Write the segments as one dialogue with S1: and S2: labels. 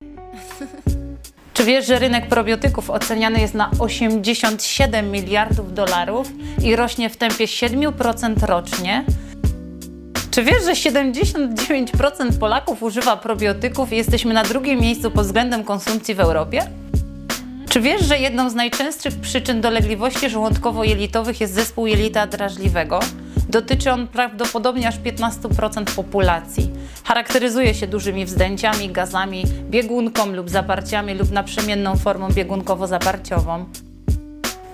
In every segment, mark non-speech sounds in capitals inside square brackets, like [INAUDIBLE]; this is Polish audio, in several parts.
S1: [LAUGHS] Czy wiesz, że rynek probiotyków oceniany jest na 87 miliardów dolarów i rośnie w tempie 7% rocznie? Czy wiesz, że 79% Polaków używa probiotyków i jesteśmy na drugim miejscu pod względem konsumpcji w Europie? Czy wiesz, że jedną z najczęstszych przyczyn dolegliwości żołądkowo-jelitowych jest zespół jelita drażliwego? Dotyczy on prawdopodobnie aż 15% populacji. Charakteryzuje się dużymi wzdęciami, gazami, biegunką lub zaparciami lub naprzemienną formą biegunkowo-zaparciową.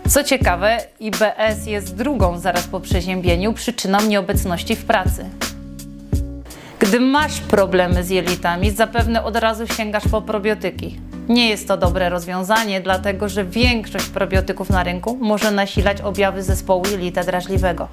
S1: Co ciekawe, IBS jest drugą zaraz po przeziębieniu przyczyną nieobecności w pracy. Gdy masz problemy z jelitami, zapewne od razu sięgasz po probiotyki. Nie jest to dobre rozwiązanie, dlatego że większość probiotyków na rynku może nasilać objawy zespołu jelita drażliwego.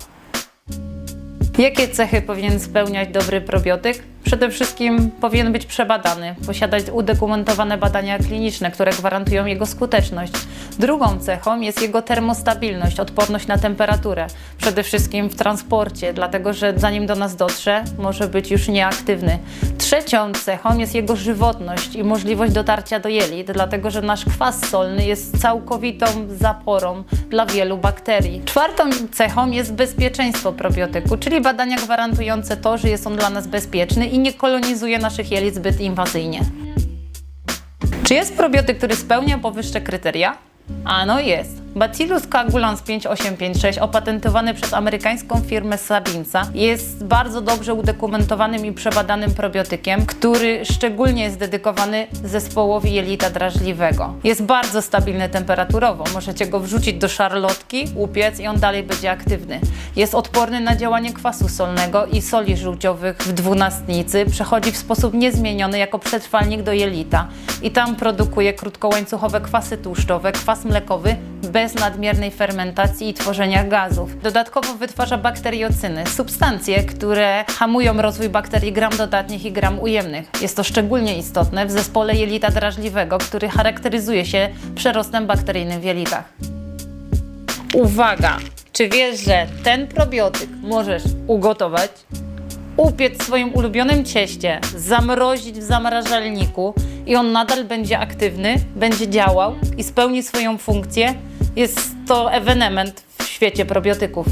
S1: Jakie cechy powinien spełniać dobry probiotyk? Przede wszystkim powinien być przebadany, posiadać udokumentowane badania kliniczne, które gwarantują jego skuteczność. Drugą cechą jest jego termostabilność, odporność na temperaturę, przede wszystkim w transporcie, dlatego że zanim do nas dotrze, może być już nieaktywny. Trzecią cechą jest jego żywotność i możliwość dotarcia do jelit, dlatego że nasz kwas solny jest całkowitą zaporą dla wielu bakterii. Czwartą cechą jest bezpieczeństwo probiotyku, czyli badania gwarantujące to, że jest on dla nas bezpieczny i nie kolonizuje naszych jelit zbyt inwazyjnie. Czy jest probiotyk, który spełnia powyższe kryteria? Ano jest. Bacillus coagulans 5856, opatentowany przez amerykańską firmę Sabinca, jest bardzo dobrze udokumentowanym i przebadanym probiotykiem, który szczególnie jest dedykowany zespołowi jelita drażliwego. Jest bardzo stabilny temperaturowo. Możecie go wrzucić do szarlotki, upiec i on dalej będzie aktywny. Jest odporny na działanie kwasu solnego i soli żółciowych w dwunastnicy. Przechodzi w sposób niezmieniony jako przetrwalnik do jelita i tam produkuje krótkołańcuchowe kwasy tłuszczowe, kwas mlekowy bez nadmiernej fermentacji i tworzenia gazów. Dodatkowo wytwarza bakteriocyny, substancje, które hamują rozwój bakterii gram dodatnich i gram ujemnych. Jest to szczególnie istotne w zespole jelita drażliwego, który charakteryzuje się przerostem bakteryjnym w jelitach. Uwaga! Czy wiesz, że ten probiotyk możesz ugotować, upiec w swoim ulubionym cieście, zamrozić w zamrażalniku i on nadal będzie aktywny, będzie działał i spełni swoją funkcję? Jest to ewenement w świecie probiotyków.